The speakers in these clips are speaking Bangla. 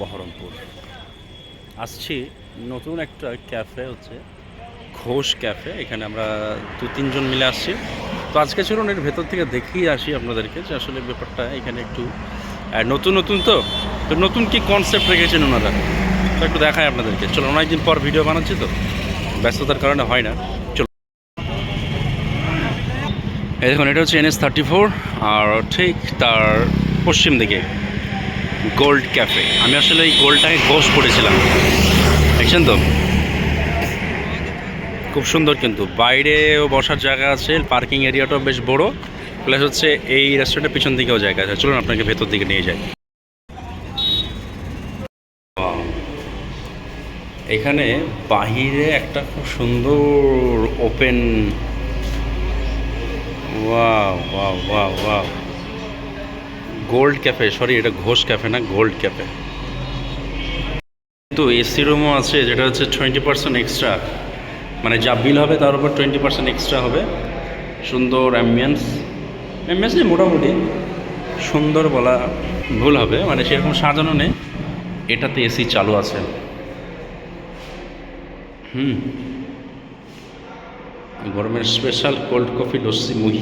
বহরমপুর আসছি নতুন একটা ক্যাফে হচ্ছে, ঘোষ ক্যাফে এখানে আমরা দু, তিনজন মিলে আসছি। তো আজকে চলুন এর ভেতর থেকে দেখিয়ে আসি আপনাদেরকে যে আসলে ব্যাপারটা এখানে একটু নতুন নতুন তো। তো নতুন কি কনসেপ্ট রেখেছেন ওনারা? তো একটু দেখায় আপনাদেরকে। চলো অনেকদিন পর ভিডিও বানাচ্ছি তো। ব্যস্ততার কারণে হয় না। এই দেখুন, এটা হচ্ছে এনএস থার্টি ফোর আর ঠিক তার পশ্চিম দিকে গোল্ড ক্যাফে আমি আসলে এই গোল্ডটাকে ঘোষ করেছিলাম। দেখছেন তো? খুব সুন্দর কিন্তু। বাইরেও বসার জায়গা আছে পার্কিং এরিয়াটাও বেশ বড়। প্লাস হচ্ছে এই রেস্টুরেন্টের পিছন দিকেও জায়গা আছে। চলুন আপনাকে ভেতর দিকে নিয়ে যাই! এখানে বাহিরে একটা খুব সুন্দর open wow wow wow wow gold cafe sorry এটা ঘোষ ক্যাফে না গোল্ড ক্যাফে কিন্তু এসি রুমও আছে, যেটা হচ্ছে টোয়েন্টি পার্সেন্ট এক্সট্রা মানে যা বিল হবে তার উপর টোয়েন্টি পার্সেন্ট এক্সট্রা হবে। সুন্দর অ্যাম্বিয়েন্স অ্যাম্বিয়েন্স নেই, মোটামুটি। সুন্দর বলা ভুল হবে মানে সেরকম সাজানো নেই। এটাতে এসি চালু আছে। হুম। গরমের স্পেশাল কোল্ড কফি লস্যি মুহি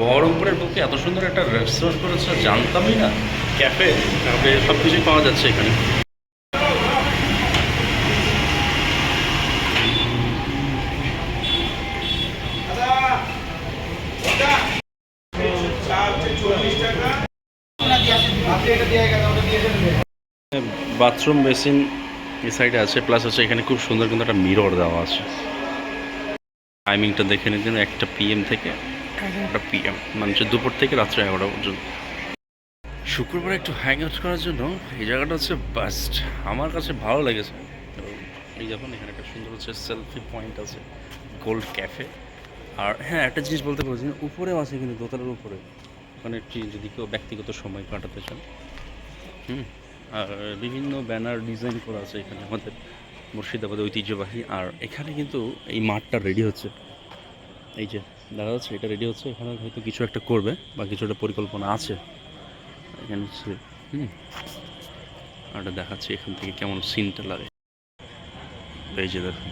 বহরমপুরের বুকে এত সুন্দর একটা রেস্টুরেন্ট করেছে জানতামই না। ক্যাফে ক্যাফে সব কিছুই পাওয়া যাচ্ছে এখানে। বাথরুম বেসিন এই সাইডে আছে, প্লাস আছে এখানে খুব সুন্দর কিন্তু একটা মিরর দেওয়া আছে। টাইমিংটা দেখে নিতেন একটা পিএম থেকে এগারোটা পিএম মানে হচ্ছে দুপুর থেকে রাত্রে এগারোটা পর্যন্ত। শুক্রবার একটু হ্যাং আউট করার জন্য এই জায়গাটা হচ্ছে বাস্ট আমার কাছে ভালো লেগেছে। এই যখন এখানে একটা সুন্দর হচ্ছে সেলফি পয়েন্ট আছে গোল্ড ক্যাফে আর হ্যাঁ একটা জিনিস বলতে পারছি উপরেও আছে কিন্তু দোতলার উপরে। ওখানে যদি কেউ ব্যক্তিগত সময় কাটাতে চান। হুম, আর বিভিন্ন ব্যানার ডিজাইন করা আছে এখানে আমাদের মুর্শিদাবাদের ঐতিহ্যবাহী। আর এখানে কিন্তু এই মাঠটা রেডি হচ্ছে। এই যে দেখা যাচ্ছে এটা রেডি হচ্ছে। এখানে হয়তো কিছু একটা করবে, বা কিছু একটা পরিকল্পনা আছে। এখানে হচ্ছে, হুম। দেখাচ্ছি এখান থেকে কেমন সিনটা লাগে। এই যে দেখুন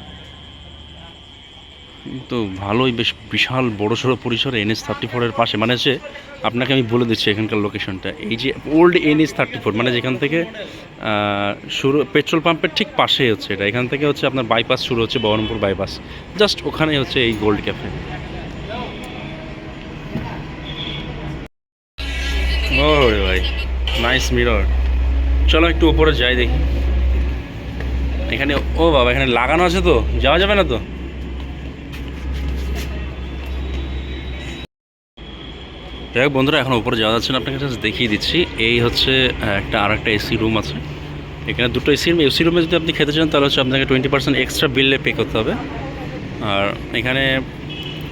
তো ভালোই, বেশ বিশাল বড় সড়ো পরিসরে এনএস থার্টি ফোরের পাশে। মানে হচ্ছে, আপনাকে আমি বলে দিচ্ছি এখানকার লোকেশনটা এই যে ওল্ড এনএস থার্টি ফোর মানে যেখান থেকে শুরু পেট্রোল পাম্পের ঠিক পাশেই হচ্ছে এটা। এখান থেকে হচ্ছে আপনার বাইপাস শুরু হচ্ছে বহরমপুর বাইপাস জাস্ট ওখানে হচ্ছে এই গোল্ড ক্যাফে ও রে ভাই নাইস মিরর চলো একটু উপরে যাই দেখি। এখানে, ও বাবা, এখানে লাগানো আছে তো? যাওয়া যাবে না তো? যাই বন্ধুরা, এখন উপরে যাওয়া যাচ্ছে না, আপনাকে জাস্ট দেখিয়ে দিচ্ছি। এই হচ্ছে একটা আর একটা এসি রুম আছে। এখানে দুটো এসি রুম এসি রুমে যদি আপনি খেতে চান, তাহলে হচ্ছে আপনাকে টোয়েন্টি পার্সেন্ট এক্সট্রা বিলে পে করতে হবে। আর এখানে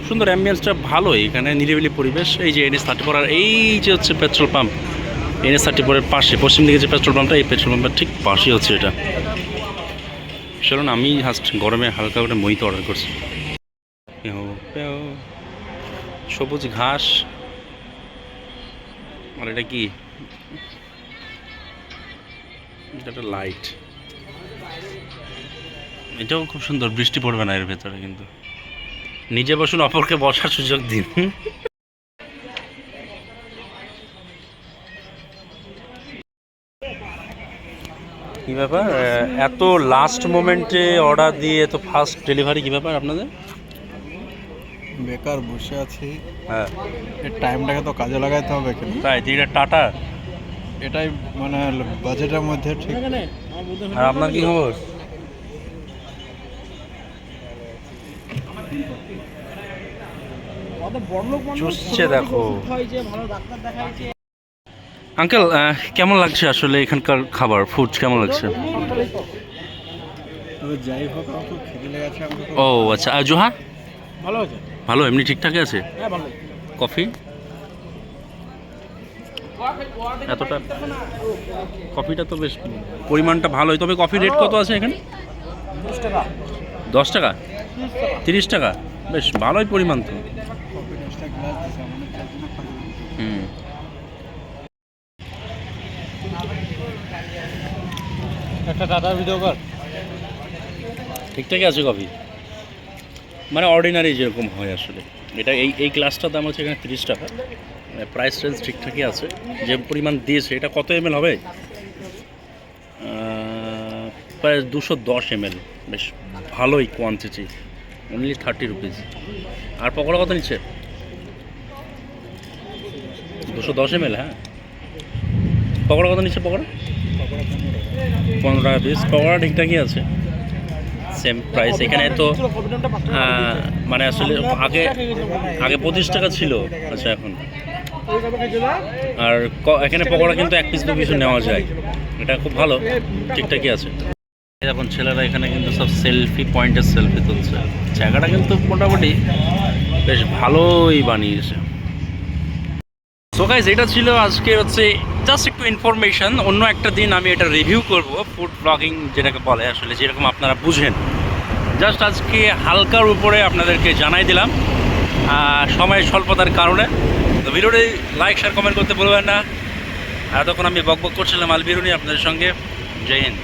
সুন্দর অ্যাম্বিয়েন্সটা ভালোই। এখানে নিরিবিলি পরিবেশ। এই যে এনএস থার্টি ফোর আর এই যে হচ্ছে পেট্রোল পাম্প এনএস থার্টি ফোরের পাশে, পশ্চিম দিকে যে পেট্রোল পাম্পটা এই পেট্রোল পাম্পের ঠিক পাশেই হচ্ছে এটা। চলুন, আমি হাস্ট গরমে হালকা করে মহিত অর্ডার করছি। সবুজ ঘাস। আর এটা কি? এটা লাইট এটাও খুব সুন্দর, বৃষ্টি পড়বে না এর ভেতরে কিন্তু। নিজে বসুন অপরকে বসার সুযোগ দিন। কি ব্যাপার? এত লাস্ট মোমেন্টে অর্ডার দিয়ে এত ফাস্ট ডেলিভারি কি ব্যাপার আপনাদের? বেকার বসে আছি। হ্যাঁ। এর টাইমটাকে তো কাজে লাগাইতে হবে কিন্তু তাই এটা টাটা? এটাই মানে বাজেটের মধ্যে ঠিক। আর আপনার কি খবর? চুষছে দেখো। আঙ্কেল কেমন লাগছে আসলে এখানকার খাবার ফুড কেমন লাগছে? ও আচ্ছা আর জোহা ভালো আছে। ভালো এমনি ঠিকঠাক আছে? হ্যাঁ কফি? এতটা কফিটা তো বেশ পরিমাণটা ভালোই। তবে কফি রেট কত আছে এখানে? দশ টাকা। দশ টাকা? তিরিশ টাকা? বেশ ভালোই পরিমাণ তো। হুম। একটা টাটার ভিডিও কর। ঠিকঠাকই আছে কফি মানে অর্ডিনারি যেরকম হয় আসলে। এটা এই এই ক্লাসটার দাম হচ্ছে এখানে তিরিশ টাকা। মানে প্রাইস রেঞ্জ ঠিকঠাকই আছে। যে পরিমাণ দিয়েছে এটা কত এম হবে? প্রায় দুশো দশ এম বেশ ভালোই কোয়ান্টিটি অনলি থার্টি রুপিস আর পকোড়া কত নিচ্ছে? দুশো দশ এম হ্যাঁ? পকোড়া কত নিচ্ছে পকোড়া? পনেরো টাকা পিস পকোড়া ঠিকঠাকই আছে? সেম প্রাইস এখানে তো মানে আসলে আগে আগে পঁচিশ টাকা ছিল। আচ্ছা এখন। আর এখানে পকোড়া কিন্তু এক পিস দু পিস নেওয়া যায়। এটা খুব ভালো। ঠিকঠাকই আছে। এখন ছেলেরা এখানে কিন্তু সব সেলফি পয়েন্টের সেলফি তুলছে। জায়গাটা কিন্তু মোটামুটি বেশ ভালোই বানিয়েছে। সো গাইজ এটা ছিল আজকে হচ্ছে জাস্ট একটু ইনফরমেশন অন্য একটা দিন আমি এটা রিভিউ করব ফুড ব্লগিং যেটাকে বলে আসলে যেরকম আপনারা বুঝেন। জাস্ট আজকে হালকার উপরে আপনাদেরকে জানাই দিলাম আহ, সময়ের স্বল্পতার কারণে। তো ভিডিওটি লাইক শেয়ার কমেন্ট করতে বলবেন না। এতক্ষণ আমি বক বক করছিলাম আলবিরুনি আপনাদের সঙ্গে। জয় হিন্দ।